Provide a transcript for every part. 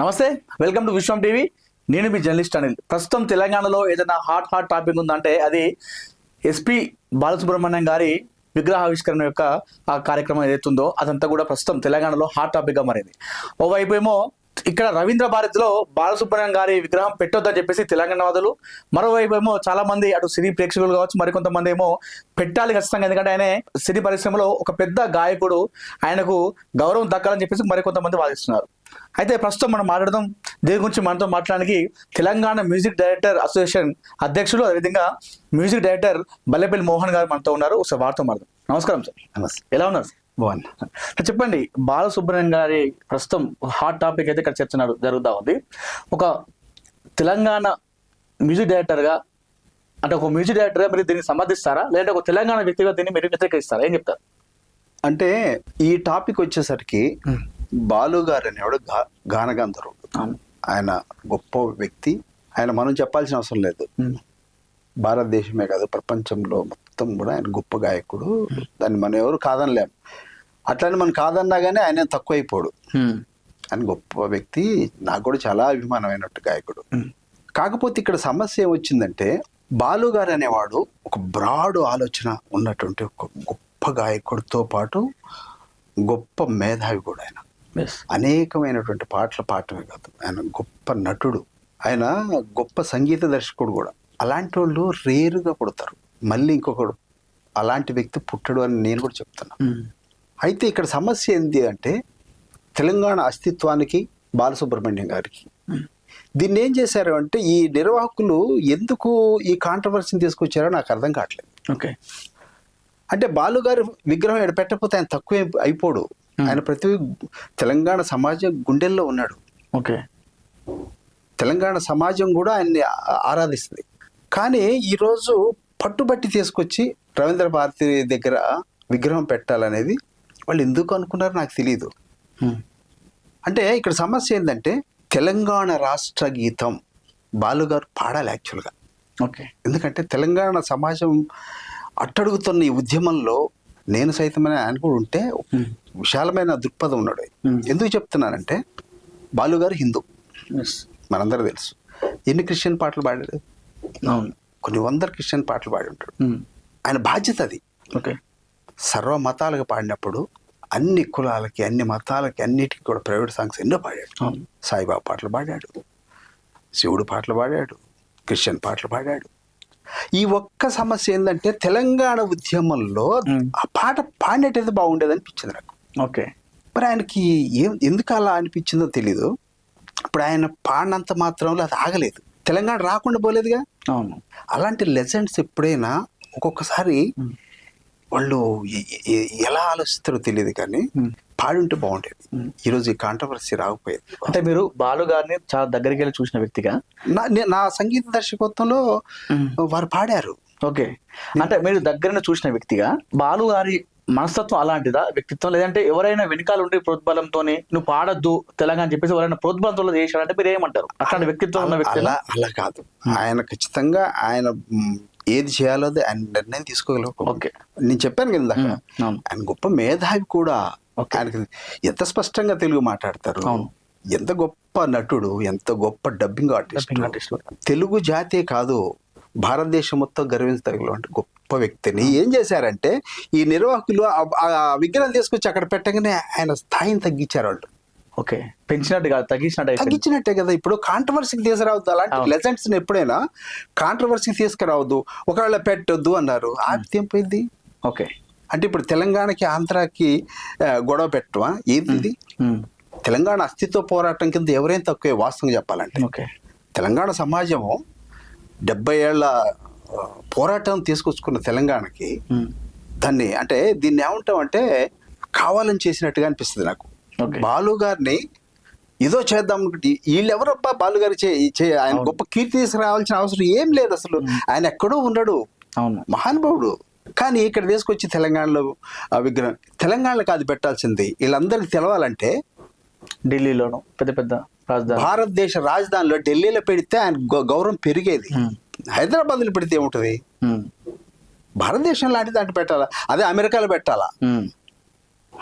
నమస్తే welcome to Vishwam TV. నేను మీ journalist Anil. ప్రస్తుతం తెలంగాణలో ఏదైనా హాట్ హాట్ టాపిక్ ఉందంటే అది ఎస్పి బాలసుబ్రహ్మణ్యం గారి విగ్రహావిష్కరణ యొక్క ఆ కార్యక్రమం ఏదైతుందో అదంతా కూడా ప్రస్తుతం తెలంగాణలో హాట్ టాపిక్గా మారింది. ఓవైపు ఏమో ఇక్కడ రవీంద్ర భారతిలో బాలసుబ్రహ్మణ్యం గారి విగ్రహం పెట్టొద్దని చెప్పేసి తెలంగాణ వాదులు. మరోవైపు ఏమో చాలా మంది అటు సినీ ప్రేక్షకులు కావచ్చు మరికొంతమంది ఏమో పెట్టాలి ఖచ్చితంగా. ఎందుకంటే ఆయన సినీ పరిశ్రమలో ఒక పెద్ద గాయకుడు. ఆయనకు గౌరవం దక్కాలని చెప్పేసి మరికొంతమంది వాదిస్తున్నారు. అయితే ప్రస్తుతం మనం మాట్లాడదాం. దీని గురించి మనతో మాట్లాడడానికి తెలంగాణ మ్యూజిక్ డైరెక్టర్ అసోసియేషన్ అధ్యక్షులు అదేవిధంగా మ్యూజిక్ డైరెక్టర్ బల్లెపల్లి మోహన్ గారు మనతో ఉన్నారు. ఒకసారి వారితో మాట్లాడదాం. నమస్కారం సార్. నమస్తే. ఎలా ఉన్నారు చెప్పండి బాలసుబ్రహ్మణ్యం గారి ప్రస్తుతం హాట్ టాపిక్ అయితే ఇక్కడ చర్చ జరుగుతా ఉంది. ఒక తెలంగాణ మ్యూజిక్ డైరెక్టర్గా అంటే ఒక మ్యూజిక్ డైరెక్టర్గా మీరు దీన్ని సమర్థిస్తారా? లేదంటే ఒక తెలంగాణ వ్యక్తిగా దీన్ని మీరు వ్యతిరేకిస్తారా? ఏం చెప్తారు? అంటే ఈ టాపిక్ వచ్చేసరికి బాలు గారు అనేవాడు గా గానగంధర్వుడు అవును. ఆయన గొప్ప వ్యక్తి. ఆయన మనం చెప్పాల్సిన అవసరం లేదు. భారతదేశమే కాదు ప్రపంచంలో మొత్తం కూడా ఆయన గొప్ప గాయకుడు. దాన్ని మనం ఎవరు కాదనలేం. అట్లని మనం కాదన్నా కానీ ఆయన తక్కువ అయిపోడు ఆయన గొప్ప వ్యక్తి నాకు కూడా చాలా అభిమానమైనట్టు గాయకుడు. కాకపోతే ఇక్కడ సమస్య ఏమొచ్చిందంటే బాలు గారు అనేవాడు ఒక బ్రాడ్ ఆలోచన ఉన్నటువంటి ఒక గొప్ప గాయకుడితో పాటు గొప్ప మేధావి కూడా ఆయన. అనేకమైనటువంటి పాటలు పాడటమే కాదు. ఆయన గొప్ప నటుడు. ఆయన గొప్ప సంగీత దర్శకుడు కూడా. అలాంటి వాళ్ళు రేరుగా పుడతారు. మళ్ళీ ఇంకొకడు అలాంటి వ్యక్తి పుట్టడు అని నేను కూడా చెప్తున్నా. అయితే ఇక్కడ సమస్య ఏంటి అంటే తెలంగాణ అస్తిత్వానికి బాలసుబ్రహ్మణ్యం గారికి. దీన్ని ఏం చేశారు అంటే ఈ నిర్వాహకులు ఎందుకు ఈ కాంట్రవర్సీని తీసుకొచ్చారో నాకు అర్థం కావట్లేదు. ఓకే. అంటే బాలు గారి విగ్రహం ఇక్కడ పెట్టకపోతే ఆయన తక్కువ అయిపో- అయిపోడు ఆయన ప్రతి తెలంగాణ సమాజం గుండెల్లో ఉన్నాడు. ఓకే. తెలంగాణ సమాజం కూడా ఆయన్ని ఆరాధిస్తుంది. కానీ ఈరోజు పట్టుబట్టి తీసుకొచ్చి రవీంద్ర భారతి దగ్గర విగ్రహం పెట్టాలనేది వాళ్ళు ఎందుకు అనుకున్నారో నాకు తెలియదు అంటే ఇక్కడ సమస్య ఏంటంటే తెలంగాణ రాష్ట్ర గీతం బాలుగారు పాడాలి యాక్చువల్గా. ఓకే. ఎందుకంటే తెలంగాణ సమాజం అట్టడుగుతున్న ఈ ఉద్యమంలో నేను సైతమని ఆయన కూడా ఉంటే విశాలమైన దృక్పథం ఉన్నాడు. ఎందుకు చెప్తున్నానంటే బాలుగారు హిందూ. మనందరూ తెలుసు. ఎన్ని క్రిస్టియన్ పాటలు పాడాడు? కొన్ని వందల క్రిస్టియన్ పాటలు పాడి ఉంటాడు ఆయన బాధ్యత అది. ఓకే. సర్వ మతాలకు పాడినప్పుడు అన్ని కులాలకి అన్ని మతాలకి అన్నిటికీ కూడా ప్రైవేట్ సాంగ్స్ ఎన్నో పాడాడు. సాయిబాబా పాటలు పాడాడు. శివుడు పాటలు పాడాడు. క్రిస్టియన్ పాటలు పాడాడు. ఈ ఒక్క సమస్య ఏంటంటే తెలంగాణ ఉద్యమంలో. ఆ పాట పాడినట్టయితే బాగుండేది అనిపించింది నాకు. ఓకే. మరి ఆయనకి ఏం ఎందుకు అలా అనిపించిందో తెలీదు. ఇప్పుడు ఆయన పాడినంత మాత్రంలో అది ఆగలేదు. తెలంగాణ రాకుండా పోలేదుగా. అవును. అలాంటి లెజెండ్స్ ఎప్పుడైనా ఒక్కొక్కసారి. వాళ్ళు ఎలా ఆలోచిస్తారో తెలియదు కానీ మ్మ్. పాడి ఉంటే బాగుండేది. మ్మ్. ఈరోజు ఈ కాంట్రవర్సీ రాకపోయేది. అంటే మీరు బాలు గారిని చాలా దగ్గరికి వెళ్ళి చూసిన వ్యక్తిగా? నా నే- సంగీత దర్శకత్వంలో వారు పాడారు. ఓకే. అంటే మీరు దగ్గర చూసిన వ్యక్తిగా బాలు గారి మనస్తత్వం అలాంటిదా వ్యక్తిత్వం? లేదంటే ఎవరైనా వెనకాల ఉండి ప్రోద్బలంతో నువ్వు పాడద్దు తెలంగాణ అని చెప్పేసి ఎవరైనా ప్రోద్బలంతో చేశాడంటే మీరు ఏమంటారు? అట్లాంటి వ్యక్తిత్వం ఉన్న వ్యక్తి అలా అలా కాదు. ఆయన ఖచ్చితంగా ఆయన ఏది చేయాలో అది ఆయన నిర్ణయం తీసుకోగలరు ఓకే. నేను చెప్పాను కదా ఆయన గొప్ప మేధావి కూడా. ఆయనకి ఎంత స్పష్టంగా తెలుగు మాట్లాడతారు? అవును. ఎంత గొప్ప నటుడు ఎంత గొప్ప డబ్బింగ్ ఆర్టిస్ట్. తెలుగు జాతే కాదు భారతదేశం మొత్తం గర్వించదగిన గొప్ప వ్యక్తిని ఏం చేశారంటే ఈ నిర్వాహకులు ఆ- ఆ విగ్రహం తీసుకొచ్చి అక్కడ పెట్టగానే ఆయన స్థాయిని తగ్గించారు వాళ్ళు. ఓకే. పెంచినట్టు కాదు తగ్గించినట్టు. తగ్గించినట్టే కదా ఇప్పుడు కాంట్రవర్సీకి తీసుకురావద్దు. అలాంటి. లెజెండ్స్ ఎప్పుడైనా కాంట్రవర్సీకి తీసుకురావద్దు. ఒకవేళ పెట్టొద్దు అన్నారు. ఆపితే ఏం పోయింది ఓకే. అంటే ఇప్పుడు తెలంగాణకి ఆంధ్రాకి గొడవ పెట్టవా? మ్మ్. తెలంగాణ అస్తిత్వ పోరాటం కింద ఎవరైనా తక్కువే వాస్తవం చెప్పాలంటే. ఓకే. తెలంగాణ సమాజము డెబ్బై ఏళ్ళ పోరాటం తీసుకొచ్చుకున్న తెలంగాణకి. దాన్ని అంటే దీన్ని ఏమంటాం అంటే కావాలని చేసినట్టుగా అనిపిస్తుంది నాకు. బాలు గారిని ఏదో చేద్దాం అనుకుంటే వీళ్ళు ఎవరబ్బా బాలు గారు చే ఆయన. గొప్ప కీర్తి తీసుకురావాల్సిన అవసరం ఏం లేదు అసలు. ఆయన ఎక్కడో ఉన్నాడు. అవును. మహానుభావుడు. కానీ ఇక్కడ తీసుకొచ్చి తెలంగాణలో విగ్రహం తెలంగాణలో కాదు పెట్టాల్సింది. వీళ్ళందరికీ తెలవాలంటే ఢిల్లీలోను పెద్ద పెద్ద రాజధాని భారతదేశ రాజధానిలో ఢిల్లీలో పెడితే ఆయన గౌరవం పెరిగేది. హైదరాబాద్లో పెడితే ఏముంటుంది. భారతదేశం లాంటి దాంట్లో పెట్టాలా? అదే అమెరికాలో పెట్టాలా.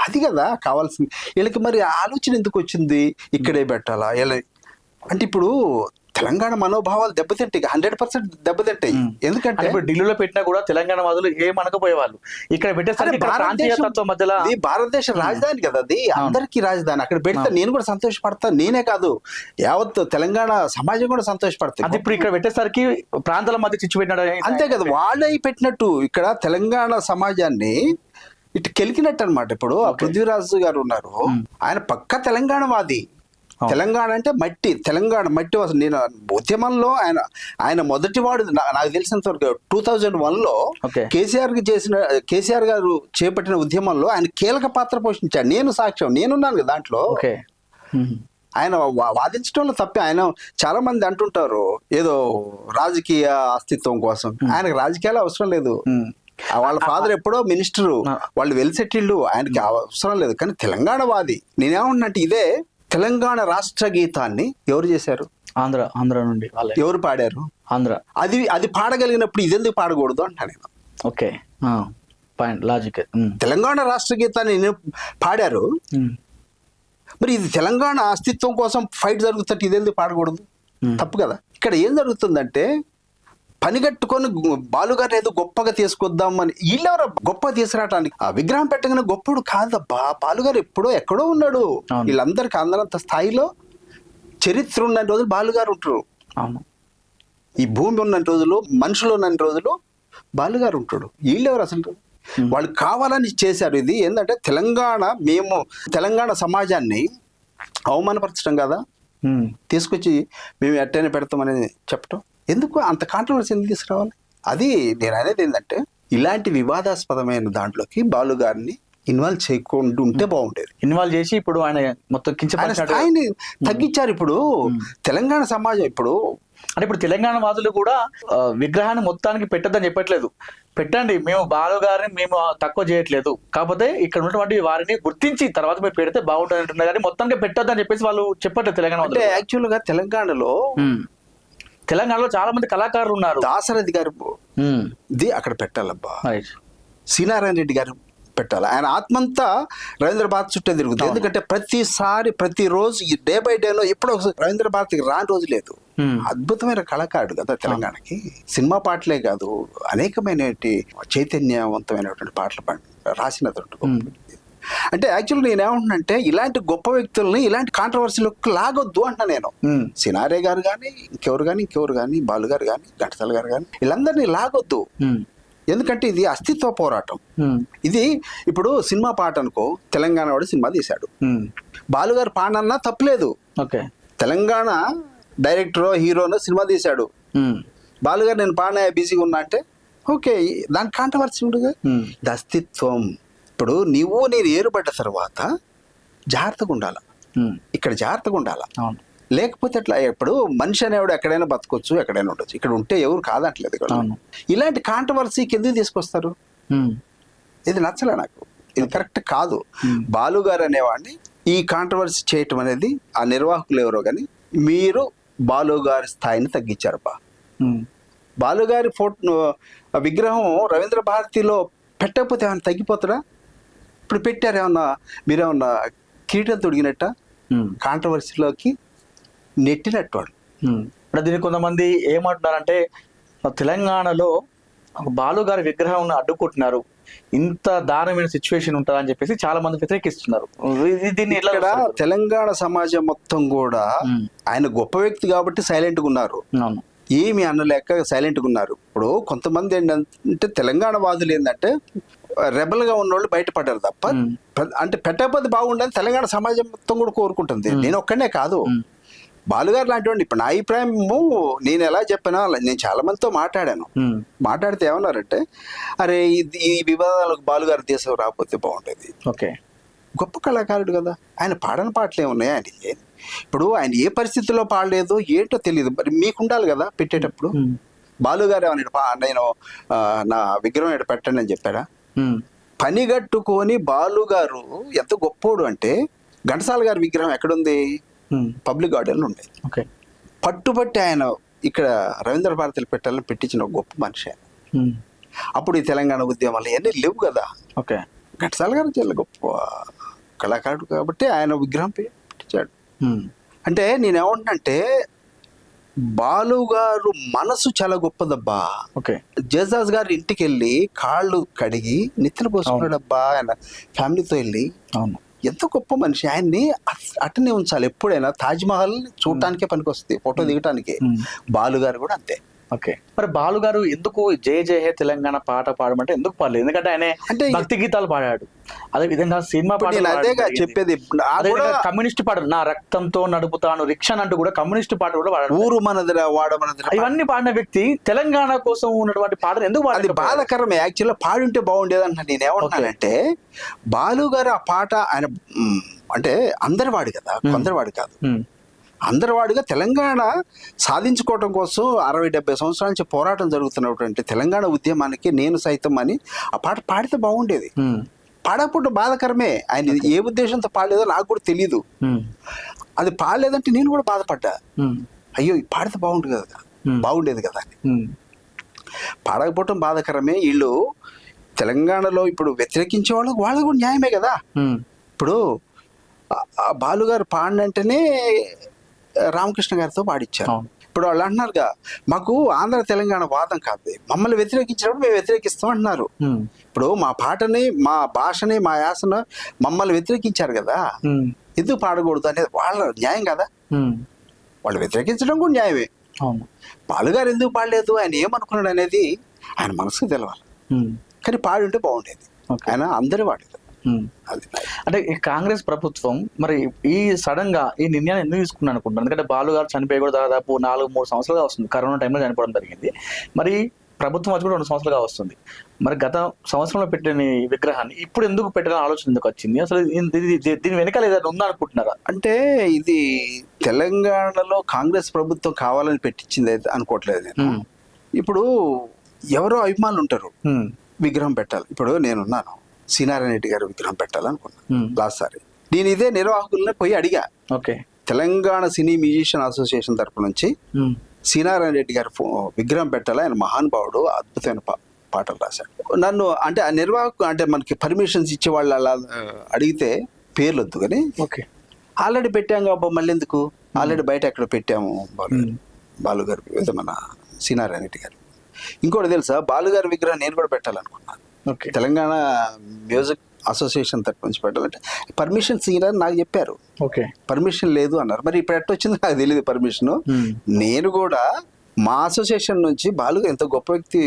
అది కదా కావాల్సింది. వీళ్ళకి మరి ఆలోచన ఎందుకు వచ్చింది? ఇక్కడే పెట్టాలా? ఇలా అంటే ఇప్పుడు తెలంగాణ మనోభావాలు దెబ్బతింటాయి. హండ్రెడ్ పర్సెంట్ దెబ్బతింటాయి. ఎందుకంటే ఇప్పుడు ఢిల్లీలో పెట్టినా కూడా తెలంగాణ వాదులు ఏం అనకపోయేవాళ్ళు. ఇక్కడ పెట్టేసరికి భారతదేశ రాజధాని కదా అది. అందరికీ రాజధాని. అక్కడ పెడితే నేను కూడా సంతోషపడతా. నేనే కాదు. యావత్ తెలంగాణ సమాజం కూడా అది సంతోషపడతాయి ఇప్పుడు ఇక్కడ పెట్టేసరికి ప్రాంతాల మధ్య చిచ్చు పెట్టినాడు అంతే కదా. వాళ్ళే పెట్టినట్టు ఇక్కడ తెలంగాణ సమాజాన్ని ఇటు కెలికినట్టు అనమాట ఇప్పుడు ఆ పృథ్వీరాజు గారు ఉన్నారు. ఆయన పక్క తెలంగాణ వాది తెలంగాణ అంటే మట్టి. తెలంగాణ మట్టి అసలు నేను ఉద్యమంలో ఆయన ఆయన మొదటి వాడు నాకు తెలిసినంత వరకు టూ థౌజండ్ వన్లో ఓకే. కేసీఆర్కి చేసిన కేసీఆర్ గారు చేపట్టిన ఉద్యమంలో ఆయన కీలక పాత్ర పోషించాడు నేను సాక్ష్యం. నేనున్నాను కదా దాంట్లో. ఆయన వాదించడంలో తప్పే. ఆయన చాలా మంది అంటుంటారు. ఏదో రాజకీయ అస్తిత్వం కోసం. ఆయనకు రాజకీయాలు అవసరం లేదు. వాళ్ళ ఫాదర్ ఎప్పుడో మినిస్టరు. వాళ్ళు వెల్ సెటిల్డ్ ఆయనకి అవసరం లేదు. కానీ తెలంగాణ వాది నేనేమంటున్నట్టు ఇదే తెలంగాణ రాష్ట్ర గీతాన్ని ఎవరు చేశారు? ఆంధ్ర ఆంధ్ర నుండి వాళ్ళే. ఎవరు పాడారు? ఆంధ్ర. అది అది పాడగలిగినప్పుడు ఇదెందుకు పాడకూడదు అంటా నేను. ఓకే. పాయింట్ లాజిక్ తెలంగాణ రాష్ట్ర గీతాన్ని నేను పాడారు. మరి ఇది తెలంగాణ అస్తిత్వం కోసం ఫైట్ జరుగుతుంటే ఇదెందుకు పాడకూడదు. తప్పు కదా. ఇక్కడ ఏం జరుగుతుందంటే పని కట్టుకొని గు- బాలుగారిని ఏదో గొప్పగా తీసుకొద్దామని వీళ్ళెవరు గొప్ప తీసుకురావటానికి. ఆ విగ్రహం పెట్టగానే గొప్పడు కాదబ్బా బాలుగారు ఎప్పుడో ఎక్కడో ఉన్నాడు. వీళ్ళందరికీ అందరంత స్థాయిలో చరిత్ర ఉన్న రోజులు బాలుగారు ఉంటారు. అవును. ఈ భూమి ఉన్న రోజులు మనుషులు ఉన్న రోజులు బాలుగారు ఉంటాడు వీళ్ళెవరు అసలు? వాళ్ళు కావాలని చేశారు ఇది. ఏంటంటే తెలంగాణ మేము తెలంగాణ సమాజాన్ని అవమానపరచడం కదా. తీసుకొచ్చి మేము ఎట్టైనా పెడతామని చెప్పటం. ఎందుకు అంత కాంట్రవర్సీ ఎందుకు తీసుకురావాలి? అది నేను అనేది ఏంటంటే ఇలాంటి వివాదాస్పదమైన దాంట్లోకి బాలు గారిని ఇన్వాల్వ్ చేయకుండా ఉంటే బాగుండేది. ఇన్వాల్వ్ చేసి ఇప్పుడు ఆయన మొత్తం ఆయన కించపరిచాడు. స్థాయిని తగ్గించారు ఇప్పుడు. తెలంగాణ సమాజం ఇప్పుడు అంటే ఇప్పుడు తెలంగాణ వాదులు కూడా విగ్రహాన్ని మొత్తానికి పెట్టద్దని చెప్పట్లేదు. పెట్టండి మేము బాలు గారిని మేము తక్కువ చేయట్లేదు. కాకపోతే ఇక్కడ ఉన్నటువంటి వారిని గుర్తించి తర్వాత మీరు పెడితే బాగుంటుంది అంటున్నారు. కానీ మొత్తానికి పెట్టొద్దని చెప్పేసి వాళ్ళు చెప్పట్లేదు తెలంగాణ అంటే వాదులు. యాక్చువల్గా తెలంగాణలో. తెలంగాణలో చాలా మంది కళాకారులు ఉన్నారు. దాసరథి గారు. ఇది అక్కడ పెట్టాలబ్బా. సీనారాయణ రెడ్డి గారు పెట్టాలి. ఆయన ఆత్మంతా రవీంద్ర భారతి చుట్టే తిరుగుతుంది ఎందుకంటే ప్రతిసారి ప్రతిరోజు ఈ డే బై డేలో ఎప్పుడో ఒకసారి రవీంద్ర భారతికి రాని రోజు లేదు. అద్భుతమైన కళాకారుడు కదా తెలంగాణకి. సినిమా పాటలే కాదు అనేకమైన చైతన్యవంతమైనటువంటి పాటలు పాడి అంటే యాక్చువల్ నేను ఏమంటున్నానంటే ఇలాంటి గొప్ప వ్యక్తుల్ని ఇలాంటి కాంట్రవర్సీలకు లాగొద్దు అంటున్నా నేను. సినారే గారు కానీ ఇంకెవరు కానీ ఇంకెవరు కానీ బాలు గారు కానీ ఘంటసాల గారు కానీ వీళ్ళందరినీ లాగొద్దు. ఎందుకంటే ఇది అస్తిత్వ పోరాటం. ఇది ఇప్పుడు సినిమా పాట అనుకో తెలంగాణ వాడు సినిమా తీశాడు. బాలుగారు పాడన్నా తప్పలేదు ఓకే తెలంగాణ డైరెక్టర్ హీరోను సినిమా తీశాడు. బాలుగారు నేను పాడిన బిజీగా ఉన్నా అంటే ఓకే దాని కాంట్రవర్సీ. ఇది అస్తిత్వం ఇప్పుడు నీవు నేను ఏరుపడ్డ తర్వాత జాగ్రత్తగా ఉండాలి. ఇక్కడ జాగ్రత్తగా ఉండాలి? అవును. లేకపోతే ఎట్లా? ఇప్పుడు మనిషి అనేవాడు ఎక్కడైనా బతకొచ్చు ఎక్కడైనా ఉండొచ్చు. ఇక్కడ ఉంటే ఎవరు కాదంటలేదు ఇక్కడ. అవును. ఇలాంటి కాంట్రవర్సీకి ఎందుకు తీసుకొస్తారు. ఇది నచ్చలే నాకు. ఇది కరెక్ట్ కాదు. బాలు గారు అనేవాడిని ఈ కాంట్రవర్సీ చేయటం అనేది ఆ నిర్వాహకులు ఎవరో కానీ మీరు బాలు గారి స్థాయిని తగ్గించారు బా. ఉమ్. బాలు గారి ఫోటో విగ్రహం రవీంద్ర భారతిలో పెట్టకపోతే ఏమైనా తగ్గిపోతారా ఇప్పుడు పెట్టారు ఏమన్నా మీరేమన్నా కిరీటం తొడిగినట్ట. కాంట్రవర్సీలోకి నెట్టినట్టు వాడు ఉమ్. ఇప్పుడు దీనికి కొంతమంది ఏమంటున్నారంటే తెలంగాణలో ఒక బాలు గారి విగ్రహం అడ్డుకుంటున్నారు ఇంత దారుణమైన సిచ్యువేషన్ ఉంటుందని చెప్పేసి చాలా మంది వ్యతిరేకిస్తున్నారు దీన్ని ఇక్కడ? తెలంగాణ సమాజం మొత్తం కూడా. ఆయన గొప్ప వ్యక్తి కాబట్టి సైలెంట్గా ఉన్నారు ఏమి అనలేక సైలెంట్గా ఉన్నారు ఇప్పుడు కొంతమంది ఏంటంటే తెలంగాణ వాదులు ఏంటంటే రెబల్గా ఉన్నోళ్ళు బయటపడ్డారు తప్ప అంటే పెట్టకపోతే బాగుండని తెలంగాణ సమాజం మొత్తం కూడా కోరుకుంటుంది. నేను ఒక్కనే కాదు. బాలుగారు లాంటి వాడిని ఇప్పుడు నా అభిప్రాయము నేను ఎలా చెప్పినా అలా నేను చాలా మందితో మాట్లాడాను. మాట్లాడితే ఏమన్నారంటే అరే ఈ వివాదాలకు బాలుగారు దేశం రాకపోతే బాగుండేది. ఓకే. గొప్ప కళాకారుడు కదా. ఆయన పాడని పాటలు ఏమున్నాయి? ఆయన ఇప్పుడు ఆయన ఏ పరిస్థితిలో పాడలేదో ఏంటో తెలియదు మరి మీకు ఉండాలి కదా పెట్టేటప్పుడు. బాలుగారు ఏమన్నా నేను నా విగ్రహం ఇక్కడ పెట్టండి అని చెప్పాడా? పనిగట్టుకొని బాలుగారు ఎంత గొప్పోడు అంటే ఘంటసాల గారి విగ్రహం ఎక్కడుంది. పబ్లిక్ గార్డెన్లో ఉంది. ఓకే. పట్టుబట్టి ఆయన ఇక్కడ రవీంద్ర భారతిలో పెట్టాలని పెట్టించిన ఒక గొప్ప మనిషి ఆయన. అప్పుడు ఈ తెలంగాణ ఉద్యమాలు ఇవన్నీ లేవు కదా. ఓకే. ఘంటసాల గారు చాలా గొప్ప కళాకారుడు కాబట్టి ఆయన విగ్రహం పెట్టించాడు. అంటే నేను ఏమంటున్నంటే బాలు గారు మనసు చాలా గొప్పదబ్బా. ఓకే. జేజాస్ గారి ఇంటికి వెళ్ళి కాళ్ళు కడిగి నిద్ర పోసుకున్నాడబ్బా ఆయన ఫ్యామిలీతో వెళ్ళి అవును. ఎంత గొప్ప మనిషి. ఆయన్ని అట్- అట్టనే ఉంచాలి. ఎప్పుడైనా తాజ్ మహల్ చూడటానికే పనికొస్తుంది ఫోటో దిగటానికి. బాలు గారు కూడా అంతే. ఓకే. మరి బాలు గారు ఎందుకు జయ జయ హే తెలంగాణ పాట పాడమంటే ఎందుకు పాడలేదు? ఎందుకంటే ఆయన అంటే భక్తి గీతాలు పాడాడు. అదే విధంగా సినిమా పాటలు అదేగా. చెప్పేది కమ్యూనిస్ట్ పాట నా రక్తంతో నడుపుతాను రిక్షన్ అంటూ కూడా కమ్యూనిస్ట్ పాట కూడా పాడాడు. ఊరు మనదిరా వాడ మనదిరా ఇవన్నీ పాడిన వ్యక్తి తెలంగాణ కోసం ఉన్నటువంటి పాటలు ఎందుకు అది బాధాకరమే యాక్చువల్గా పాడుంటే బాగుండేది అంటున్నా నేను. ఏమంటున్నానంటే బాలు గారు ఆ పాట ఆయన అంటే అందరి వాడు కదా కొందరి వాడు కాదు. అందరి వాడుగా తెలంగాణ సాధించుకోవడం కోసం అరవై డెబ్బై సంవత్సరాల నుంచి పోరాటం జరుగుతున్నటువంటి తెలంగాణ ఉద్యమానికి నేను సైతం అని ఆ పాట పాడితే బాగుండేది. పాడకపోవడం బాధాకరమే. ఆయన ఏ ఉద్దేశంతో పాడలేదో నాకు కూడా తెలియదు అది పాడలేదంటే నేను కూడా బాధపడ్డా. అయ్యో పాడితే బాగుంటుంది కదా. బాగుండేది కదా పాడకపోవటం బాధాకరమే. వీళ్ళు తెలంగాణలో ఇప్పుడు వ్యతిరేకించే వాళ్ళకి వాళ్ళకి కూడా న్యాయమే కదా. ఇప్పుడు బాలుగారు పాడినంటేనే రామకృష్ణ గారితో పాడిచ్చారు. ఇప్పుడు వాళ్ళు అంటున్నారుగా మాకు ఆంధ్ర తెలంగాణ వాదం కాదు. మమ్మల్ని వ్యతిరేకించినప్పుడు మేము వ్యతిరేకిస్తాం అంటున్నారు. ఇప్పుడు మా పాటని మా భాషని మా యాసను మమ్మల్ని వ్యతిరేకించారు కదా. ఎందుకు పాడకూడదు అనేది వాళ్ళ న్యాయం కదా. వాళ్ళు వ్యతిరేకించడం కూడా న్యాయమే. బాలుగారు ఎందుకు పాడలేదు? ఆయన ఏమనుకున్నాడు అనేది ఆయన మనసుకు తెలవాలి. కానీ పాడి ఉంటే బాగుండేది. ఆయన అందరి వాడు అంటే ఈ కాంగ్రెస్ ప్రభుత్వం మరి ఈ సడన్గా ఈ నిర్ణయాన్ని ఎందుకు తీసుకున్నాను అనుకుంటున్నాను ఎందుకంటే బాలు గారు చనిపోయి కూడా దాదాపు నాలుగు మూడు సంవత్సరాలుగా వస్తుంది. కరోనా టైంలో చనిపోవడం జరిగింది. మరి ప్రభుత్వం వచ్చి కూడా రెండు సంవత్సరాలుగా వస్తుంది. మరి గత సంవత్సరంలో పెట్టిన విగ్రహాన్ని ఇప్పుడు ఎందుకు పెట్టాలని ఆలోచన ఎందుకు వచ్చింది? అసలు దీని వెనకాల ఏదైనా ఉందా అనుకుంటున్నారా? అంటే ఇది తెలంగాణలో కాంగ్రెస్ ప్రభుత్వం కావాలని పెట్టించింది అయితే అనుకోవట్లేదు. ఇప్పుడు ఎవరో అభిమానులు ఉంటారు. విగ్రహం పెట్టాలి. ఇప్పుడు నేనున్నాను సీనారాయణ రెడ్డి గారు విగ్రహం పెట్టాలనుకున్నాను ఉమ్. లాస్ట్ సారి. నేను ఇదే నిర్వాహకుల్ని పోయి అడిగా. Okay. Telangana cine musician association తరపు నుంచి ఉమ్. సీనారాయణ రెడ్డి గారు విగ్రహం పెట్టాలి. ఆయన మహానుభావుడు అద్భుతమైన పాటలు రాశాడు నన్ను అంటే ఆ నిర్వాహకు అంటే మనకి పర్మిషన్స్ ఇచ్చే వాళ్ళు అలా అడిగితే పేర్లు వద్దు కానీ ఓకే. ఆల్రెడీ పెట్టాం కాబట్టి మళ్ళీ ఎందుకు? ఆల్రెడీ బయట ఎక్కడ పెట్టాము? బాలు. బాలుగారు మన సీనారాయణ రెడ్డి గారు. ఇంకోటి తెలుసా? బాలుగారి విగ్రహం నేను కూడా పెట్టాలనుకున్నాను. తెలంగాణ మ్యూజిక్ అసోసియేషన్ తరపు నుంచి పెట్టాలంటే పర్మిషన్ సీనని నాకు చెప్పారు. ఓకే. పర్మిషన్ లేదు అన్నారు. మరి ఇప్పుడు ఎట్ట వచ్చిందో నాకు తెలియదు పర్మిషన్. నేను కూడా మా అసోసియేషన్ నుంచి బాలుగా ఎంత గొప్ప వ్యక్తి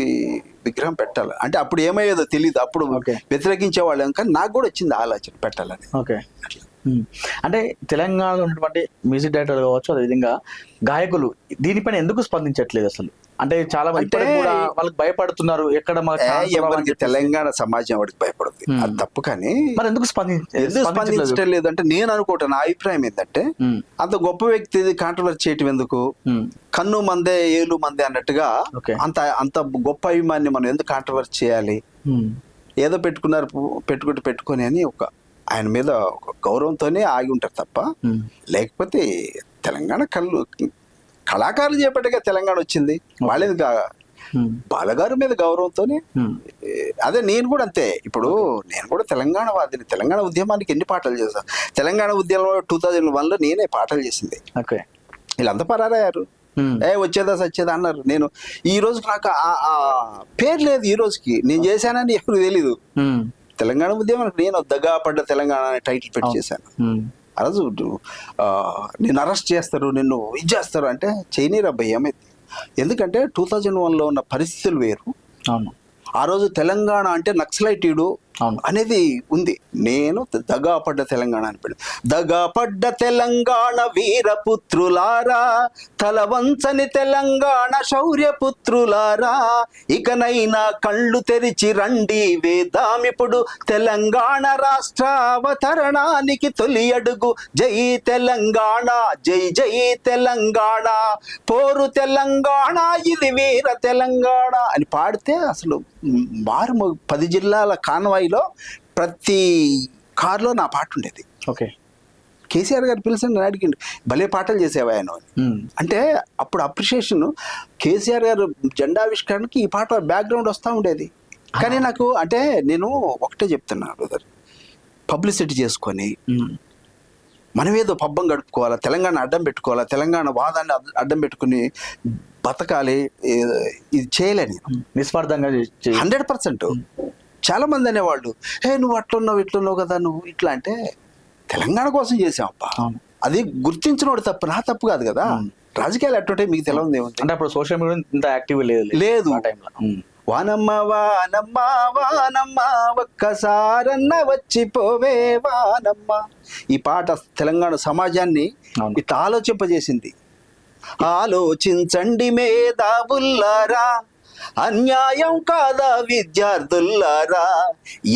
విగ్రహం పెట్టాలి. అంటే అప్పుడు ఏమయ్యేదో తెలియదు అప్పుడు. వ్యతిరేకించే వాళ్ళం కానీ నాకు కూడా వచ్చింది ఆలోచన పెట్టాలని. ఓకే. ఉమ్. అంటే తెలంగాణలో ఉన్నటువంటి మ్యూజిక్ డైరెక్టర్ కావచ్చు అదేవిధంగా గాయకులు దీనిపైన ఎందుకు స్పందించట్లేదు అసలు అంటే చాలా మంది కూడా వాళ్ళకి భయపడుతున్నారు ఎక్కడ ఎవరికి. తెలంగాణ సమాజం వాడికి భయపడుతుంది. అది తప్పు కానీ మరి ఎందుకు స్పందించడం లేదంటే నేను అనుకోవటం నా అభిప్రాయం ఏంటంటే. అంత గొప్ప వ్యక్తి కాంట్రవర్సీ చేయటం ఎందుకు. కన్ను మందే ఏలు మందే అన్నట్టుగా. అంత అంత గొప్ప అభిమాన్ని మనం ఎందుకు కాంట్రవర్సీ చేయాలి. ఏదో పెట్టుకున్నారు పెట్టుకుంటే పెట్టుకొని అని ఒక ఆయన మీద ఒక గౌరవంతోనే ఆగి ఉంటారు తప్ప. లేకపోతే తెలంగాణ కళ్ళు కళాకారులు చేపట్టగా తెలంగాణ వచ్చింది. వాళ్ళేది. బాలగారు మీద గౌరవంతోనే. అదే నేను కూడా అంతే. ఇప్పుడు నేను కూడా తెలంగాణ వాదిని తెలంగాణ ఉద్యమానికి ఎన్ని పాటలు చేశాను తెలంగాణ ఉద్యమంలో టూ థౌజండ్ వన్లో నేనే పాటలు చేసింది. ఓకే. వీళ్ళంతా పరారయ్యారు. ఏ వచ్చేదా సచ్చేదా అన్నారు. నేను ఈ రోజు నాకు పేరు లేదు ఈ రోజుకి. నేను చేశానని ఎవరు తెలీదు. తెలంగాణ ఉద్యమానికి నేను దగా పడ్డ తెలంగాణ అనే టైటిల్ పెట్టి చేశాను. ఆ రోజు ఆ, నిన్ను అరెస్ట్ చేస్తారు నిన్ను ఇది చేస్తారు అంటే చైనీర్ అబ్బాయి ఏమైంది ఎందుకంటే టూ థౌజండ్ వన్లో ఉన్న పరిస్థితులు వేరు ఆ రోజు తెలంగాణ అంటే నక్సలైటీడు. అనేది ఉంది. నేను దగా పడ్డ తెలంగాణ అని పెట్టి దగా పడ్డ తెలంగాణ వీరపుత్రులారా తల వంచని తెలంగాణ శౌర్యపుత్రులారా ఇకనైనా కళ్ళు తెరిచి రండి వేదామిప్పుడు తెలంగాణ రాష్ట్ర అవతరణానికి తొలి అడుగు. జై తెలంగాణ జై జై తెలంగాణ పోరు తెలంగాణ ఇది వీర తెలంగాణ అని పాడితే అసలు మారు పది జిల్లాల కాన్వాయిలో ప్రతి కారులో నా పాట ఉండేది. ఓకే. కేసీఆర్ గారు పిలిచి నన్ను అడిగిండు భలే పాటలు చేసేవా ఆయన. అంటే అప్పుడు అప్రిషియేషన్ కేసీఆర్ గారు జెండావిష్కరణకి ఈ పాట బ్యాక్గ్రౌండ్ వస్తూ ఉండేది. కానీ నాకు అంటే నేను ఒకటే చెప్తున్నా బ్రదర్. పబ్లిసిటీ చేసుకొని. మనమేదో పబ్బం గడుపుకోవాలా తెలంగాణ అడ్డం పెట్టుకోవాలా తెలంగాణ వాదాన్ని అడ్- అడ్డం పెట్టుకుని బతకాలి ఇది చేయలేని నిస్వార్థంగా హండ్రెడ్ పర్సెంట్. చాలా మంది అనేవాళ్ళు ఏ నువ్వు అట్లున్నావు ఇట్లున్నావు కదా నువ్వు ఇట్లా అంటే తెలంగాణ కోసం అవును. అది గుర్తించినోడు తప్పు నా తప్పు కాదు కదా. రాజకీయాలు ఎట్టుంటే మీకు తెలియదు అంటే అప్పుడు సోషల్ మీడియా ఇంత యాక్టివ్ లేదు లేదు. ఆ టైంలో. వానమ్మ వానమ్మ వానమ్మ ఒక్కసారన్న వచ్చిపోవే వానమ్మ. ఈ పాట తెలంగాణ సమాజాన్ని. ఇట్లా ఆలోచింపజేసింది. ఆలోచించండి మేధావుల్లారా అన్యాయం కాదా విద్యార్థుల్లారా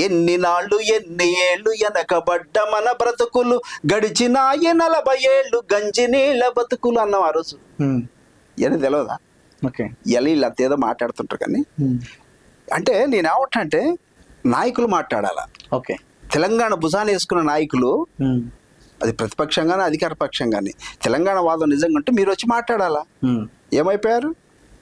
ఎన్ని నాళ్ళు ఎన్ని ఏళ్ళు వెనకబడ్డ మన బ్రతుకులు? గడిచినాయి నలభై ఏళ్ళు గంజి నీళ్ళ బతుకులు అన్నాం ఆ రోజు. ఏదో తెలియదా ఇలా ఇలా ఏదో మాట్లాడుతుంటారు కానీ. అంటే నేను ఏమంటే నాయకులు మాట్లాడాల? ఓకే. తెలంగాణ భుజాన్ని వేసుకున్న నాయకులు. అది ప్రతిపక్షంగానే అధికార పక్షంగానే తెలంగాణ వాదం నిజంగా ఉంటే మీరు వచ్చి మాట్లాడాలా. ఏమైపోయారు?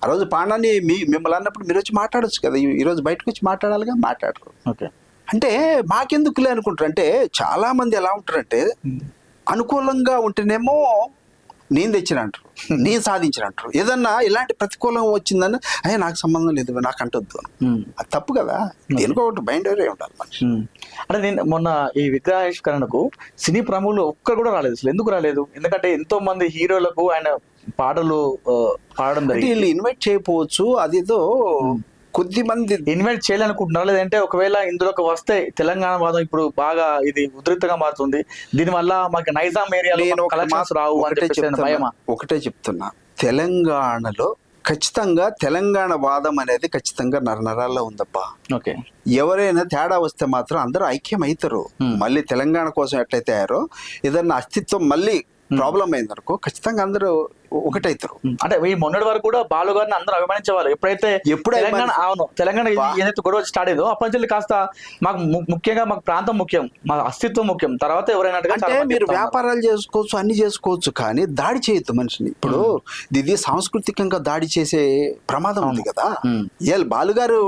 ఆ రోజు పాండాన్ని మీ మిమ్మల్ని అన్నప్పుడు మీరు వచ్చి మాట్లాడొచ్చు కదా. ఈ- ఈరోజు బయటకు వచ్చి మాట్లాడాలిగా? మాట్లాడరు ఓకే. అంటే మాకెందుకులే అనుకుంటారు. అంటే చాలా మంది ఎలా ఉంటారంటే. అనుకూలంగా ఉంటేనేమో నేను తెచ్చిన అంటారు నేను సాధించిన అంటారు ఏదన్నా ఇలాంటి ప్రతికూలం వచ్చిందని అయ్యా నాకు సంబంధం లేదు నాకు అంటొద్దు. అది తప్పు కదా. దేనికో ఒకటి బయటరే ఉండాలి మనిషి. అంటే నేను మొన్న ఈ విగ్రహావిష్కరణకు సినీ ప్రముఖులు ఒక్కరు కూడా రాలేదు. అసలు ఎందుకు రాలేదు? ఎందుకంటే ఎంతో మంది హీరోలకు ఆయన పాటలు పాడడం వీళ్ళు ఇన్వైట్ చేయకపోవచ్చు అదేదో కొద్ది మంది ఇన్వైట్ చేయాలనుకుంటున్నారు? లేదంటే ఒకవేళ ఇందులోకి వస్తే తెలంగాణ వాదం ఇప్పుడు బాగా ఇది ఉధృతంగా మారుతుంది. దీనివల్ల మాకు నైజాం ఏరియాలో కలెక్షన్స్ రావు ఒకటే చెప్తున్నా. తెలంగాణలో ఖచ్చితంగా తెలంగాణ వాదం అనేది ఖచ్చితంగా నరనరాల్లో ఉందబ్బా. ఓకే. ఎవరైనా తేడా వస్తే మాత్రం అందరూ ఐక్యం అవుతారు. మళ్ళీ తెలంగాణ కోసం ఎట్లయితే అయ్యారో ఏదన్నా అస్తిత్వం మళ్ళీ ప్రాబ్లం అయిందనుకో ఖచ్చితంగా అందరూ ఒకటవుతారు ఉమ్. అంటే ఈ మొన్నటి వరకు కూడా బాలు గారిని అందరూ అభిమానించేవాళ్ళు. ఎప్పుడైతే ఎప్పుడు తెలంగాణ అవును తెలంగాణ ఏదైతే గొడవ స్టార్ట్ అయిందో అప్పటి నుంచి కాస్త మాకు ముఖ్యంగా మాకు ప్రాంతం ముఖ్యం మా అస్తిత్వం ముఖ్యం. తర్వాత ఎవరైనా అంటే మీరు వ్యాపారాలు చేసుకోవచ్చు అన్ని చేసుకోవచ్చు కానీ దాడి చేయొద్దు మనిషిని. ఇప్పుడు ఇది సాంస్కృతికంగా దాడి చేసే ప్రమాదం ఉంది కదా. ఏ బాలుగారు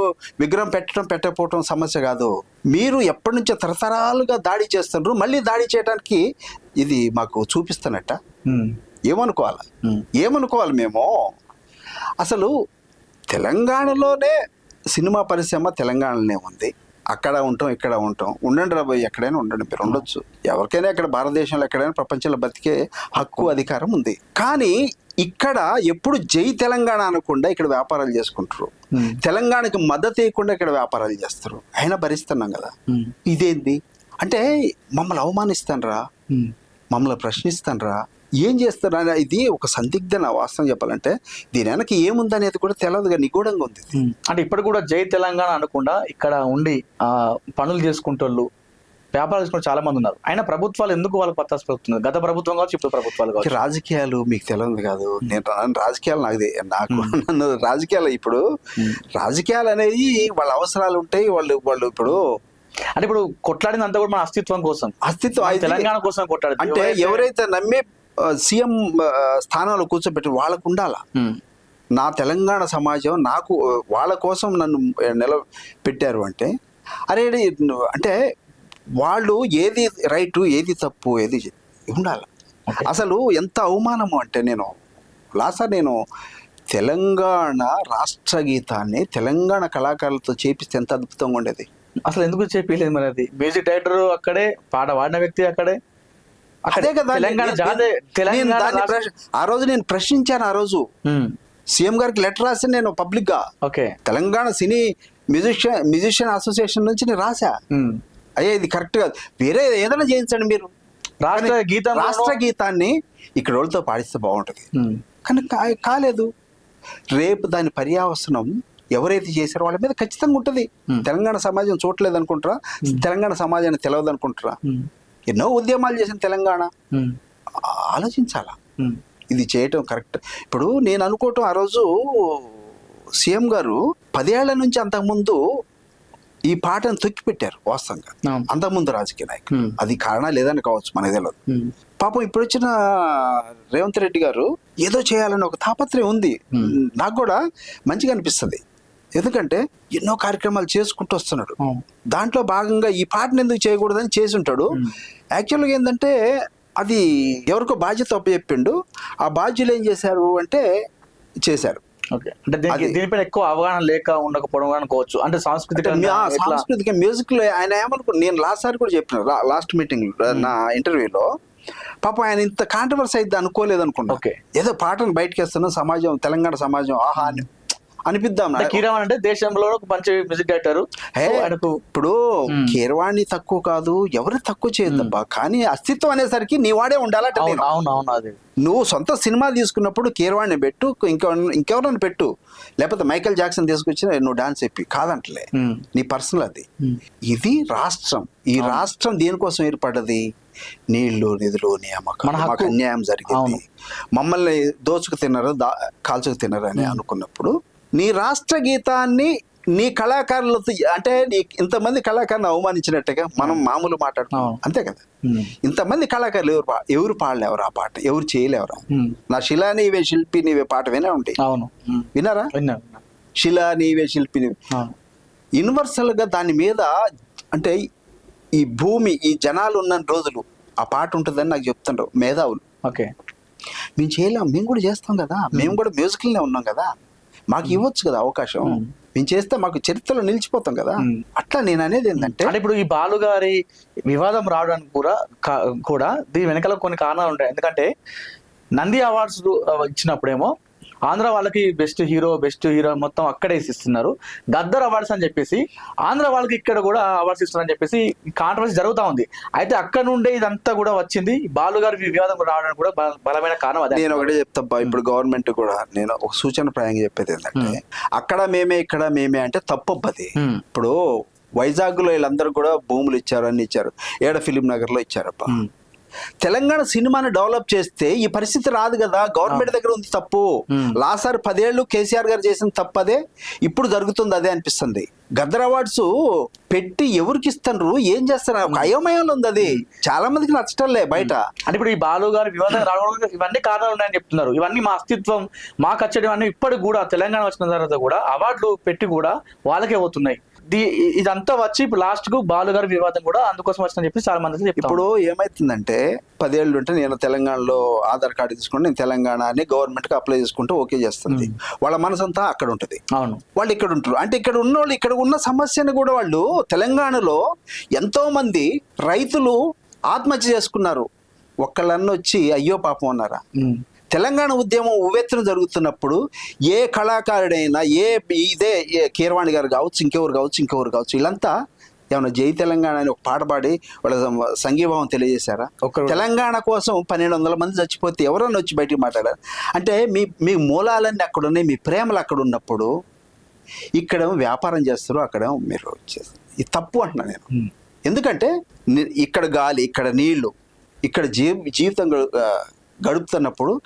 విగ్రహం పెట్టడం పెట్టకపోవడం సమస్య కాదు. మీరు ఎప్పటి నుంచో తరతరాలుగా దాడి చేస్తున్నారు మళ్ళీ దాడి చేయడానికి ఇది మాకు చూపిస్తున్నట్ట? ఏమనుకోవాలి? ఏమనుకోవాలి మేము? అసలు తెలంగాణలోనే సినిమా పరిశ్రమ తెలంగాణలోనే ఉంది. అక్కడ ఉంటాం ఇక్కడ ఉంటాం. ఉండండి రాబోయ్ ఎక్కడైనా ఉండండి మీరు ఉండొచ్చు. ఎవరికైనా ఇక్కడ భారతదేశంలో ఎక్కడైనా ప్రపంచంలో బతికే హక్కు అధికారం ఉంది. కానీ ఇక్కడ ఎప్పుడు జై తెలంగాణ అనకుండా ఇక్కడ వ్యాపారాలు చేసుకుంటారు. తెలంగాణకి మద్దతు ఇవ్వకుండా ఇక్కడ వ్యాపారాలు చేస్తారు. అయినా భరిస్తున్నాం కదా? ఇదేంది? అంటే మమ్మల్ని అవమానిస్తానరా. మమ్మల్ని ప్రశ్నిస్తానరా. ఏం చేస్తారా ఇది ఒక సందిగ్ధ నా వాస్తవం చెప్పాలంటే దీని వెనక ఏముందనేది కూడా తెలియదుగా నిగూఢంగా ఉంది. అంటే ఇప్పుడు కూడా జై తెలంగాణ అనకుండా ఇక్కడ ఉండి ఆ పనులు చేసుకుంటోళ్ళు వ్యాపారాలు చేసుకుంటే చాలా మంది ఉన్నారు. అయినా ప్రభుత్వాలు ఎందుకు వాళ్ళకి పత్తాసు పెడుతున్నారు? గత ప్రభుత్వం కావచ్చు ఇప్పుడు ప్రభుత్వాలు కావచ్చు. రాజకీయాలు మీకు తెలియదు కాదు. నేను రాజకీయాలు నాకు నాకు నన్ను రాజకీయాలు ఇప్పుడు రాజకీయాలు అనేది వాళ్ళ అవసరాలు ఉంటాయి వాళ్ళు వాళ్ళు ఇప్పుడు అంటే ఇప్పుడు కొట్లాడింది అంతా కూడా మన అస్తిత్వం కోసం. అస్తిత్వం తెలంగాణ కోసం కొట్లాడింది అంటే ఎవరైతే నమ్మే సీఎం స్థానాలు కూర్చోబెట్టి వాళ్ళకు ఉండాలా. నా తెలంగాణ సమాజం నాకు వాళ్ళ కోసం నన్ను నిల పెట్టారు అంటే అరే అంటే వాళ్ళు ఏది రైటు ఏది తప్పు ఏది ఉండాలి. అసలు ఎంత అవమానము అంటే నేను లాసా నేను తెలంగాణ రాష్ట్ర గీతాన్ని తెలంగాణ కళాకారులతో చేపిస్తే ఎంత అద్భుతంగా ఉండేది అసలు ఎందుకు చెప్పలేదు మరి అది మ్యూజిక్ డైరెక్టర్ అక్కడే పాట పాడిన వ్యక్తి అక్కడే. అదే కదా ఆ రోజు నేను ప్రశ్నించాను ఆ రోజు. సీఎం గారికి లెటర్ రాసి నేను పబ్లిక్గా okay. Telangana cine musician musician association నుంచి నేను రాసా ఉమ్. అయ్యా ఇది కరెక్ట్ కాదు. వేరే ఏదైనా చేయించండి మీరు. రాష్ట్ర గీతం రాష్ట్ర గీతాన్ని ఇక్కడ వాళ్ళతో పాడిస్తే బాగుంటుంది. కానీ కాలేదు. రేపు దాని పర్యావసనం ఎవరైతే చేశారో వాళ్ళ మీద ఖచ్చితంగా ఉంటుంది. తెలంగాణ సమాజం చూడలేదు అనుకుంటారా? తెలంగాణ సమాజాన్ని తెలియదు అనుకుంటారా ఎన్నో ఉద్యమాలు చేసిన తెలంగాణ. ఆలోచించాలా? ఇది చేయటం కరెక్ట్. ఇప్పుడు నేను అనుకోవటం ఆ రోజు సీఎం గారు పదేళ్ళ నుంచి అంతకుముందు ఈ పాటను తొక్కి పెట్టారు వాస్తవంగా అంతకుముందు రాజకీయ నాయకులు. అది కారణాలు లేదని కావచ్చు మనకు తెలియదు పాపం ఇప్పుడు వచ్చిన రేవంత్ రెడ్డి గారు ఏదో చేయాలని ఒక తాపత్రయం ఉంది. నాకు కూడా మంచిగా అనిపిస్తుంది. ఎందుకంటే ఎన్నో కార్యక్రమాలు చేసుకుంటూ వస్తున్నాడు. దాంట్లో భాగంగా ఈ పాటను ఎందుకు చేయకూడదని చేసి ఉంటాడు యాక్చువల్గా ఏంటంటే అది ఎవరికో బాధ్యత చెప్పిండు ఆ బాధ్యులు ఏం చేశారు అంటే చేశారు. ఓకే. అంటే దీనిపైన ఎక్కువ అవగాహన లేక ఉండకపోవడం అనుకోవచ్చు అంటే సాంస్కృతిక సాంస్కృతిక మ్యూజిక్లో ఆయన ఏమనుకో నేను లాస్ట్ సారి కూడా చెప్పిన లాస్ట్ మీటింగ్ నా ఇంటర్వ్యూలో పాపం ఆయన ఇంత కాంట్రవర్సీ అయితే అనుకోలేదు అనుకున్నా. Okay. ఏదో పాటను బయటకు వేస్తున్నాం సమాజం తెలంగాణ సమాజం ఆహా అని అనిపిద్దాం కీరవాణి అంటే దేశంలో ఒక మంచి మ్యూజిక్ డైరెక్టర్. ఆయనకు ఇప్పుడు. కీరవాణి తక్కువ కాదు ఎవరు తక్కువ చేయొద్దబ్బా. కానీ అస్తిత్వం అనేసరికి నీ వాడే ఉండాలట అది. నువ్వు సొంత సినిమా తీసుకున్నప్పుడు కీరవాణిని పెట్టు ఇంకెవ ఇంకెవరైనా పెట్టు. లేకపోతే మైకేల్ జాక్సన్ తీసుకొచ్చి నువ్వు డాన్స్ చెప్పి కాదంటలే. నీ పర్సనల్ అది. ఇది రాష్ట్రం. ఈ రాష్ట్రం దేనికోసం ఏర్పడ్డది? నీళ్ళు నిధులు నియామకం. మాకు అన్యాయం జరిగింది. మమ్మల్ని దోచుకు తిన్నారు దా కాల్చుకు తిన్నారు అని అనుకున్నప్పుడు నీ రాష్ట్ర గీతాన్ని నీ కళాకారులతో అంటే నీ ఇంతమంది కళాకారులను అవమానించినట్టుగా మనం మామూలు మాట్లాడుతున్నాం. అంతే కదా. ఇంతమంది కళాకారులు ఎవరు పా- ఎవరు పాడలేవరు ఆ పాట? ఎవరు చేయలేవరా. నా శిలా నీవే శిల్పి నీవే పాట వినే ఉంటాయి అవును. విన్నారా? విన్నా. విన్నా. శిలా నీవే శిల్పి నీవే. యూనివర్సల్గా దాని మీద అంటే ఈ భూమి ఈ జనాలు ఉన్న రోజులు ఆ పాట ఉంటుందని నాకు చెప్తుండ్రు మేధావులు. ఓకే. మేము చేయలేం. మేము కూడా చేస్తాం కదా. మేము కూడా మ్యూజికల్నే ఉన్నాం కదా. మాకు ఇవ్వచ్చు కదా అవకాశం. మేము చేస్తే మాకు చరిత్రలో నిలిచిపోతాం కదా. అట్లా నేను అనేది ఏంటంటే అంటే ఇప్పుడు ఈ బాలు గారి వివాదం రావడానికి కూడా కూడా దీని వెనకాల కొన్ని కారణాలు ఉంటాయి ఎందుకంటే నంది అవార్డ్స్ ఇచ్చినప్పుడేమో ఆంధ్ర వాళ్ళకి బెస్ట్ హీరో బెస్ట్ హీరో మొత్తం అక్కడే ఇస్తున్నారు. గద్దర్ అవార్డ్స్ అని చెప్పేసి ఆంధ్ర వాళ్ళకి ఇక్కడ కూడా అవార్డ్స్ ఇస్తున్నారని చెప్పేసి కాంట్రవర్సీ జరుగుతా ఉంది. అయితే అక్కడ నుండే ఇదంతా కూడా వచ్చింది. బాలు గారి వివాదం రావడానికి కూడా బల- బలమైన కారణం అదే. నేను ఒకటే చెప్తాబ్బా ఇప్పుడు గవర్నమెంట్ కూడా నేను ఒక సూచన ప్రాయంగా చెప్పేది ఏంటంటే అక్కడ మేమే ఇక్కడ మేమే అంటే తప్పబ్బది. Hmm. ఇప్పుడు వైజాగ్లో వీళ్ళందరూ కూడా భూములు ఇచ్చారు అన్ని ఇచ్చారు. ఏడ ఫిలిం నగర్లో ఇచ్చారబ్బా. Hmm. తెలంగాణ సినిమాని డెవలప్ చేస్తే ఈ పరిస్థితి రాదు కదా. గవర్నమెంట్ దగ్గర ఉంది తప్పు. లాసారి పదేళ్ళు కేసీఆర్ గారు చేసిన తప్పు అదే. ఇప్పుడు జరుగుతుంది అదే అనిపిస్తుంది. గద్దర్ అవార్డ్స్ పెట్టి ఎవరికి ఇస్తారు ఏం చేస్తారు? అయోమయంలో ఉంది అది. చాలా మందికి నచ్చటంలే బయట. అంటే ఇప్పుడు ఈ బాలు గారి వివాదం రావడానికి ఇవన్నీ కారణాలు ఉన్నాయని చెప్తున్నారు. ఇవన్నీ మా అస్తిత్వం మా కచ్చడి అన్ని ఇప్పటికి కూడా తెలంగాణ వచ్చిన తర్వాత కూడా అవార్డులు పెట్టి కూడా వాళ్ళకే పోతున్నాయి. ఇదంతా వచ్చి ఇప్పుడు లాస్ట్కు బాలు గారి వివాదం కూడా అందుకోసం వచ్చిందని చెప్పి చాలా మంది ఇప్పుడు ఏమైతుందంటే పదేళ్ళు ఉంటే నేను తెలంగాణలో ఆధార్ కార్డు తీసుకుంటే నేను తెలంగాణ అని గవర్నమెంట్కి అప్లై చేసుకుంటే ఓకే చేస్తుంది. వాళ్ళ మనసంతా అక్కడ ఉంటుంది. అవును. వాళ్ళు ఇక్కడ ఉంటారు. అంటే ఇక్కడ ఉన్న వాళ్ళు ఇక్కడ ఉన్న సమస్యను కూడా వాళ్ళు తెలంగాణలో ఎంతో మంది రైతులు ఆత్మహత్య చేసుకున్నారు. ఒక్కళ్ళన్న వచ్చి అయ్యో పాపం అన్నారా. తెలంగాణ ఉద్యమం ఉవ్వెత్తున జరుగుతున్నప్పుడు ఏ కళాకారుడైనా ఏ ఇదే కీరవాణి గారు కావచ్చు ఇంకెవరు కావచ్చు ఇంకెవరు కావచ్చు వీళ్ళంతా ఏమైనా జై తెలంగాణ అని ఒక పాట పాడి వాళ్ళ సంఘీభావం తెలియజేశారా? తెలంగాణ కోసం పన్నెండు వందల మంది చచ్చిపోతే ఎవరన్నా వచ్చి బయటికి మాట్లాడారు? అంటే మీ మీ మూలాలన్నీ అక్కడ ఉన్నాయి మీ ప్రేమలు అక్కడ ఉన్నప్పుడు ఇక్కడేమో వ్యాపారం చేస్తారు అక్కడేమో మీరు చేస్తారు. ఇది తప్పు అంటున్నా నేను. ఎందుకంటే ఇక్కడ గాలి ఇక్కడ నీళ్ళు ఇక్కడ జీ జీవితం గడుపుతున్నప్పుడు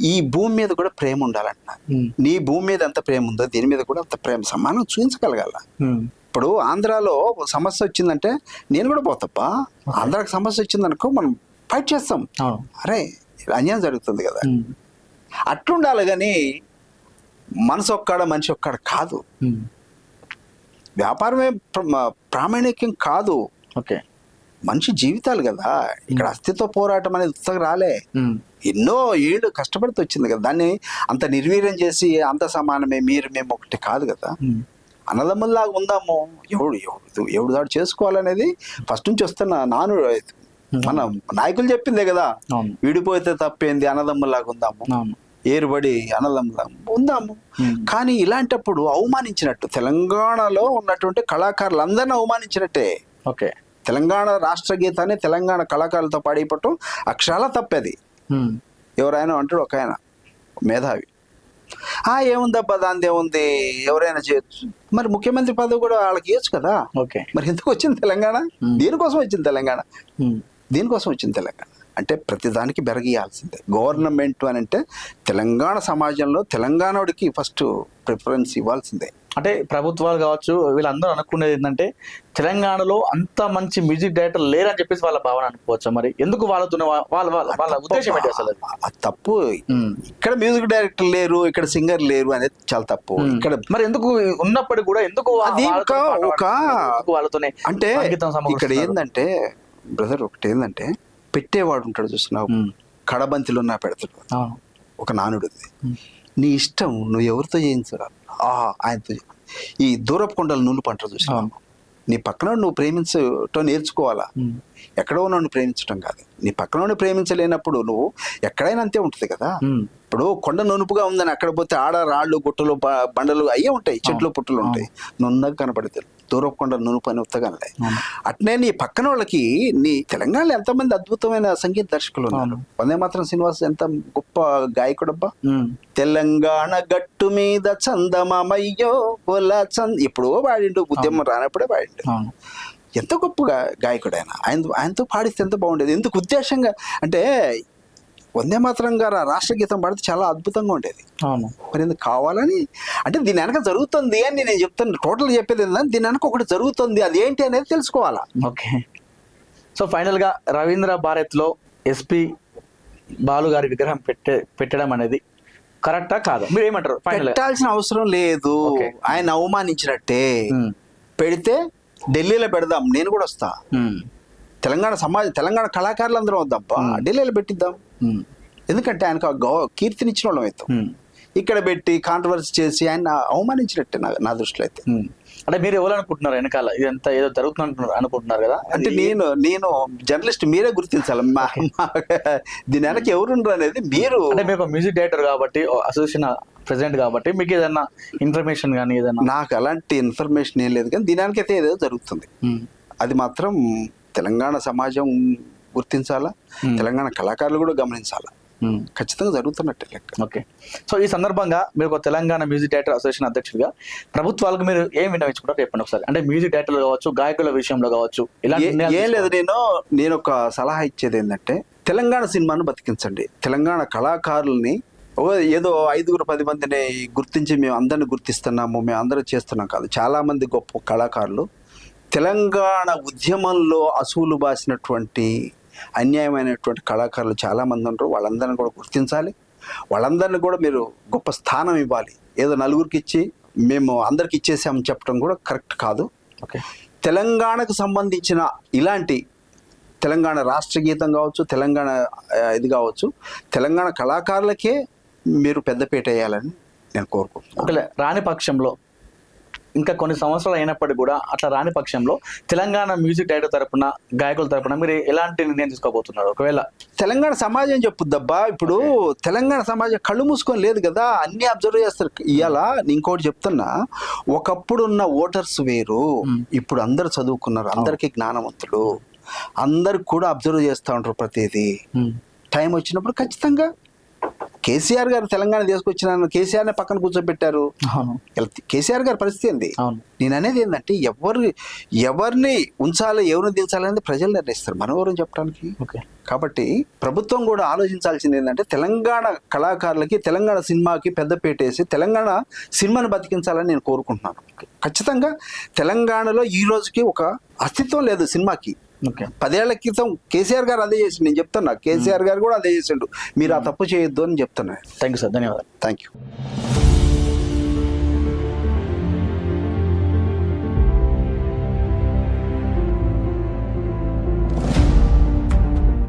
ఈ భూమి మీద కూడా ప్రేమ ఉండాలంటున్నా ఉమ్. నీ భూమి మీద ఎంత ప్రేమ ఉందో దీని మీద కూడా అంత ప్రేమ సమానం చూపించగలగాల. ఇప్పుడు ఆంధ్రాలో సమస్య వచ్చిందంటే నేను కూడా పోతప్పా. ఆంధ్రాకి సమస్య వచ్చిందనుకో మనం ఫైట్ చేస్తాం. అరే అన్యాయం జరుగుతుంది కదా. అట్లుండాలి కానీ మనసు ఒక్కడ మనిషి ఒక్కడ కాదు. వ్యాపారమే ప్ర- ప్రామాణిక్యం కాదు. ఓకే. మనిషి జీవితాలు కదా. ఇక్కడ అస్తిత్వ పోరాటం అనేది ఉత్తగా రాలే. ఎన్నో ఏళ్ళు కష్టపడుతూ వచ్చింది కదా. దాన్ని అంత నిర్వీర్యం చేసి అంత సమానమే మీరు మేము ఒకటి కాదు కదా. అన్నదమ్ముల్లాగా ఉందాము. ఎవడు ఎవడు ఎవడు దాడు చేసుకోవాలనేది ఫస్ట్ నుంచి వస్తున్న నాను మన నాయకులు చెప్పిందే కదా. విడిపోతే తప్పేంది అన్నదమ్ముల్లాగా ఉందాము. ఏరుబడి అన్నదమ్ములాగా ఉందాము. కానీ ఇలాంటప్పుడు అవమానించినట్టు తెలంగాణలో ఉన్నటువంటి కళాకారులందరినీ అవమానించినట్టే. ఓకే. తెలంగాణ రాష్ట్ర గీతాన్ని తెలంగాణ కళాకారులతో పాడిపట్టం అక్షరాల తప్పేది. ఎవరైనా అంటాడు ఒక ఆయన మేధావి. ఆ ఏముందబ్బా దాని ఏముంది? ఎవరైనా చేయొచ్చు. మరి ముఖ్యమంత్రి పదవి కూడా వాళ్ళకి ఇవ్వచ్చు కదా. ఓకే. మరి ఎందుకు వచ్చింది తెలంగాణ. దీనికోసం వచ్చింది తెలంగాణ. దీనికోసం వచ్చింది తెలంగాణ. అంటే ప్రతిదానికి బెరగియాల్సిందే గవర్నమెంట్ అని అంటే తెలంగాణ సమాజంలో తెలంగాణోడికి ఫస్ట్ ప్రిఫరెన్స్ ఇవ్వాల్సిందే. అంటే ప్రభుత్వాలు కావచ్చు వీళ్ళందరూ అనుకునేది ఏంటంటే తెలంగాణలో అంత మంచి మ్యూజిక్ డైరెక్టర్ లేరని చెప్పేసి వాళ్ళ భావన అనుకోవచ్చు మరి? ఎందుకు వాళ్ళతో వాళ్ళ వాళ్ళ వాళ్ళ ఉద్దేశం ఏంటి అసలు తప్పు. ఇక్కడ మ్యూజిక్ డైరెక్టర్ లేరు ఇక్కడ సింగర్ లేరు అనేది చాలా తప్పు. ఇక్కడ మరి ఎందుకు ఉన్నప్పటికీ కూడా ఎందుకు అది వాళ్ళతోనే ఒక- అంటే ఇక్కడ? ఏంటంటే బ్రదర్ ఒకటి ఏంటంటే పెట్టేవాడు ఉంటాడు చూస్తున్నావు. కడబంతిలో నా పెడతాడు. ఒక నానుడు. నీ ఇష్టం నువ్వు ఎవరితో చేయించరా? ఆహా ఆయనతో. ఈ దూరపు కొండలు పంటలు చూసినావు అవును. నీ పక్కన నువ్వు ప్రేమించటం నేర్చుకోవాలా. ఎక్కడో నన్ను ప్రేమించడం కాదు. నీ పక్కన ప్రేమించలేనప్పుడు నువ్వు ఎక్కడైనా అంతే ఉంటుంది కదా. ఇప్పుడు కొండ నునుపుగా ఉందని అక్కడ పోతే ఆడ రాళ్ళు గుట్టలు బండలు అయ్యే ఉంటాయి చెట్లు పుట్టలు ఉంటాయి. నున్నగా కనపడతాయి. దూరపు కొండ నునుపు అని ఉత్తగానే. అట్నే నీ పక్కన వాళ్ళకి నీ తెలంగాణలో ఎంతమంది అద్భుతమైన సంగీత దర్శకులు ఉన్నారు. వందే మాత్రం శ్రీనివాస్ ఎంత గొప్ప గాయకుడబ్బా. తెలంగాణ గట్టు మీద చందమామయ్యో చంద ఎప్పుడో పాడిండు ఉద్యమం రానప్పుడే అవును. ఎంత గొప్ప గాయకుడు ఆయన. ఆయన ఆయనతో పాడిస్తే ఎంత బాగుండేది. ఎందుకు ఉద్దేశంగా అంటే వందే మాత్రం గారు ఆ రాష్ట్ర గీతం పాడితే చాలా అద్భుతంగా ఉండేది. అవును. మరి ఎందుకు కావాలని? అంటే దీని వెనక జరుగుతుంది అని నేను చెప్తాను. టోటల్ చెప్పేది ఏంటంటే దీని వెనక ఒకటి జరుగుతుంది. అది ఏంటి అనేది తెలుసుకోవాలా? ఓకే. సో ఫైనల్గా రవీంద్ర భారత్లో ఎస్పి బాలు గారి విగ్రహం పెట్టే పెట్టడం అనేది కరెక్టా కాదా? మీరు ఏమంటారు? పెట్టాల్సిన అవసరం లేదు. ఆయన అవమానించినట్టే. పెడితే ఢిల్లీలో పెడదాం నేను కూడా వస్తా. తెలంగాణ సమాజ తెలంగాణ కళాకారులు అందరం వద్దాంపా ఢిల్లీలో పెట్టిద్దాం. ఎందుకంటే ఆయనకు ఆ గౌ కీర్తినిచ్చిన వాళ్ళం అవుతాం ఇక్కడ పెట్టి కాంట్రవర్సీ చేసి ఆయన అవమానించినట్టే నా నా దృష్టిలో అయితే. అంటే మీరు ఎవరు అనుకుంటున్నారు వెనకాల? ఇదంతా ఏదో జరుగుతుంది అంటున్నారు అనుకుంటున్నారు కదా? అంటే నేను నేను జర్నలిస్ట్ మీరే గుర్తించాలి. మా దీని వెనక ఎవరుండ్రు అనేది మీరు అంటే మీకు మ్యూజిక్ డైరెక్టర్ కాబట్టి అసోసియేషన్ ప్రెసిడెంట్ కాబట్టి మీకు ఏదైనా ఇన్ఫర్మేషన్ కానీ ఏదైనా నాకు అలాంటి ఇన్ఫర్మేషన్ ఏం లేదు. కానీ దీని వెనకైతే ఏదో జరుగుతుంది. ఉమ్. అది మాత్రం తెలంగాణ సమాజం గుర్తించాలా? Hmm. తెలంగాణ కళాకారులు కూడా గమనించాలా. ఖచ్చితంగా జరుగుతున్నట్టే లెక్క. ఓకే. సో ఈ సందర్భంగా మీరు ఒక తెలంగాణ మ్యూజిక్ డైరెక్టర్ అసోసియేషన్ అధ్యక్షుడిగా ప్రభుత్వాలకు మీరు ఏం విన్నవించుకుంటారు చెప్పండి ఒకసారి. అంటే మ్యూజిక్ డైరెక్టర్లు కావచ్చు గాయకుల విషయంలో కావచ్చు ఇలాంటి ఏ- లేదు నేను నేను ఒక సలహా ఇచ్చేది ఏంటంటే తెలంగాణ సినిమాను బతికించండి. తెలంగాణ కళాకారుల్ని ఓ ఏదో ఐదుగురు పది మందిని గుర్తించి మేము అందరిని గుర్తిస్తున్నాము మేము అందరూ చేస్తున్నాం కాదు. చాలా మంది గొప్ప కళాకారులు తెలంగాణ ఉద్యమంలో అసూలు బాసినటువంటి అన్యాయమైనటువంటి కళాకారులు చాలా మంది ఉంటారు. వాళ్ళందరిని కూడా గుర్తించాలి. వాళ్ళందరిని కూడా మీరు గొప్ప స్థానం ఇవ్వాలి. ఏదో నలుగురికి ఇచ్చి మేము అందరికి ఇచ్చేసామని చెప్పడం కూడా కరెక్ట్ కాదు. ఓకే. తెలంగాణకు సంబంధించిన ఇలాంటి తెలంగాణ రాష్ట్ర గీతం కావచ్చు తెలంగాణ ఇది కావచ్చు తెలంగాణ కళాకారులకే మీరు పెద్దపీట వేయాలని నేను కోరుకుంటున్నాను. రాని పక్షంలో ఇంకా కొన్ని సంవత్సరాలు అయినప్పటికీ కూడా అట్లా రాని పక్షంలో తెలంగాణ మ్యూజిక్ డైరెక్టర్ తరపున గాయకుల తరపున మీరు ఎలాంటి నిర్ణయం తీసుకోబోతున్నారు? ఒకవేళ తెలంగాణ సమాజం చెప్పుద్దబ్బా ఇప్పుడు తెలంగాణ సమాజం కళ్ళు మూసుకొని లేదు కదా అన్ని అబ్జర్వ్ చేస్తారు. ఇవాళ నేను ఇంకోటి చెప్తున్నా ఒకప్పుడు ఉన్న ఓటర్స్ వేరు Hmm. ఇప్పుడు అందరు చదువుకున్నారు అందరికీ జ్ఞానవంతులు అందరికి కూడా అబ్జర్వ్ చేస్తూ ఉంటారు ప్రతిదీ. టైం వచ్చినప్పుడు ఖచ్చితంగా కేసీఆర్ గారు తెలంగాణ తీసుకొచ్చిన కేసీఆర్ని పక్కన కూర్చోబెట్టారు. కేసీఆర్ గారి పరిస్థితి ఏంది? అవును. నేను అనేది ఏంటంటే ఎవరు ఎవరిని ఉంచాలి ఎవరిని దించాలి అనేది ప్రజలు నిర్ణయిస్తారు మనం ఎవరు చెప్పడానికి. ఓకే. కాబట్టి ప్రభుత్వం కూడా ఆలోచించాల్సింది ఏంటంటే తెలంగాణ కళాకారులకి తెలంగాణ సినిమాకి పెద్దపీట వేసి తెలంగాణ సినిమాని బతికించాలని నేను కోరుకుంటున్నాను. ఖచ్చితంగా తెలంగాణలో ఈ రోజుకి ఒక అస్తిత్వం లేదు సినిమాకి. పదేళ్ళ క్రితం కేసీఆర్ గారు అదే చేసిండు. నేను చెప్తున్నా కేసీఆర్ గారు కూడా అదే చేసిండు. మీరు ఆ తప్పు చేయొద్దు అని చెప్తున్నా. Thank you sir. ధన్యవాదాలు. Thank you